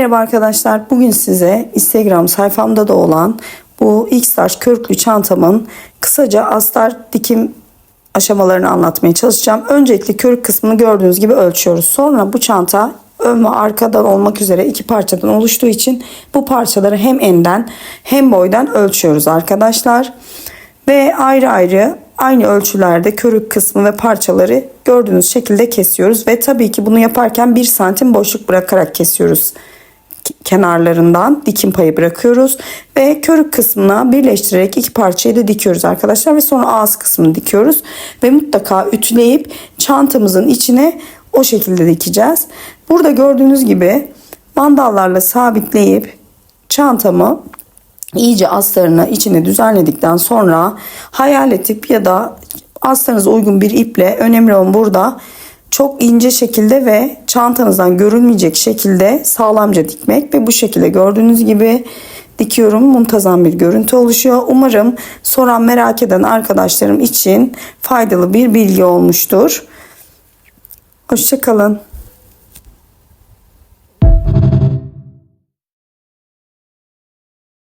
Merhaba arkadaşlar. Bugün size Instagram sayfamda da olan bu X-Large körüklü çantamın kısaca astar dikim aşamalarını anlatmaya çalışacağım. Öncelikle körük kısmını gördüğünüz gibi ölçüyoruz. Sonra bu çanta ön ve arkadan olmak üzere iki parçadan oluştuğu için bu parçaları hem enden hem boydan ölçüyoruz arkadaşlar. Ve ayrı ayrı aynı ölçülerde körük kısmı ve parçaları gördüğünüz şekilde kesiyoruz. Ve tabii ki bunu yaparken 1 santim boşluk bırakarak kesiyoruz kenarlarından dikim payı bırakıyoruz ve körük kısmına birleştirerek iki parçayı da dikiyoruz arkadaşlar ve sonra ağız kısmını dikiyoruz ve mutlaka ütüleyip çantamızın içine o şekilde dikeceğiz. Burada gördüğünüz gibi mandallarla sabitleyip çantamı iyice astarını içine düzenledikten sonra hayalet ip ya da astarınıza uygun bir iple önemli olan burada çok ince şekilde ve çantanızdan görünmeyecek şekilde sağlamca dikmek ve bu şekilde gördüğünüz gibi dikiyorum. Muntazam bir görüntü oluşuyor. Umarım soran merak eden arkadaşlarım için faydalı bir bilgi olmuştur. Hoşçakalın.